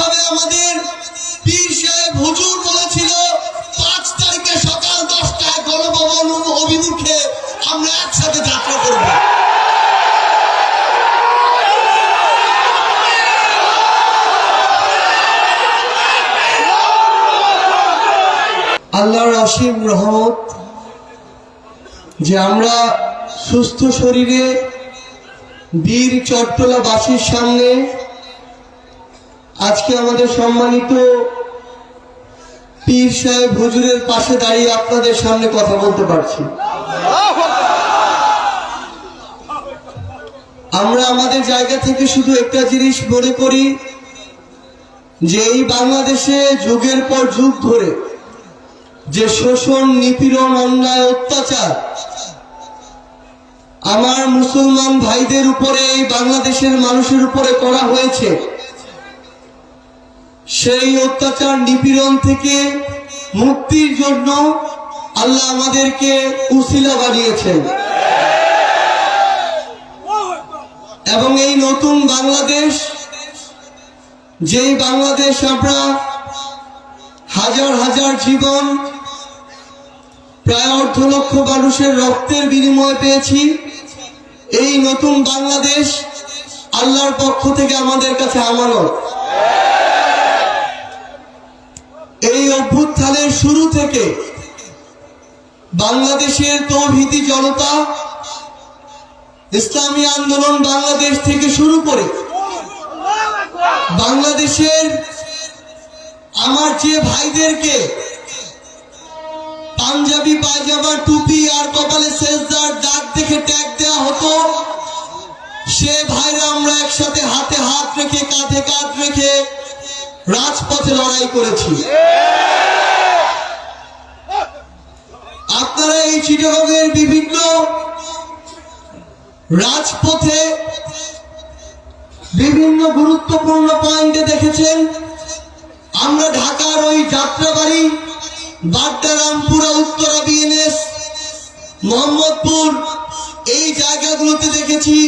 কীভাবে আমাদের পীর সাহেব হুজুর বলেছিল, পাঁচ তারিখে সকাল দশটায় গণভবন অভিমুখে আমরা একসাথে যাত্রা করব। আল্লাহর অসীম রহমত যে আমরা সুস্থ শরীরে বীর চট্টলাবাসীর সামনে আজকে আমাদের সম্মানিত পীর সাহেব হুজুরের পাশে দাঁড়িয়ে আপনাদের সামনে কথা বলতে পারছি। আমরা আমাদের জায়গা থেকে শুধু একটা জিনিস মনে করি, যে এই বাংলাদেশে যুগের পর যুগ ধরে যে শোষণ, নিপীড়ন, অন্যায়, অত্যাচার আমার মুসলমান ভাইদের উপরে, এই বাংলাদেশের মানুষের উপরে করা হয়েছে। সেই অত্যাচার নিপীড়ন থেকে মুক্তির জন্য আল্লাহ আমাদেরকে উসিলা বানিয়েছেন। এবং এই নতুন বাংলাদেশ, যেই বাংলাদেশ আমরা হাজার হাজার জীবন প্রায় অর্ধ লক্ষ মানুষের রক্তের বিনিময় পেয়েছি, এই নতুন বাংলাদেশ আল্লাহর পক্ষ থেকে আমাদের কাছে আমানত এই অভ্যুত্থানের শুরু থেকে বাংলাদেশের তৌহিদি জনতা ইসলামী আন্দোলন বাংলাদেশ থেকে শুরু করে বাংলাদেশের আমার যে ভাইদেরকে পাঞ্জাবি পায়জামা টুপি আর কপালে শেষদার দাগ দেখে ট্যাগ দেওয়া হতো, সে ভাইরা আমরা একসাথে হাতে হাত রেখে, কাঁধে কাঁধ রেখে রাজপথে লড়াই করেছি। রাজপথে বিভিন্ন গুরুত্বপূর্ণ পয়েন্টে দেখেছেন, আমরা ঢাকার ওই যাত্রাবাড়ি, বাড্ডারামপুরা, উত্তরা বিএনএস মোহাম্মদপুর, এই জায়গাগুলোতে দেখেছি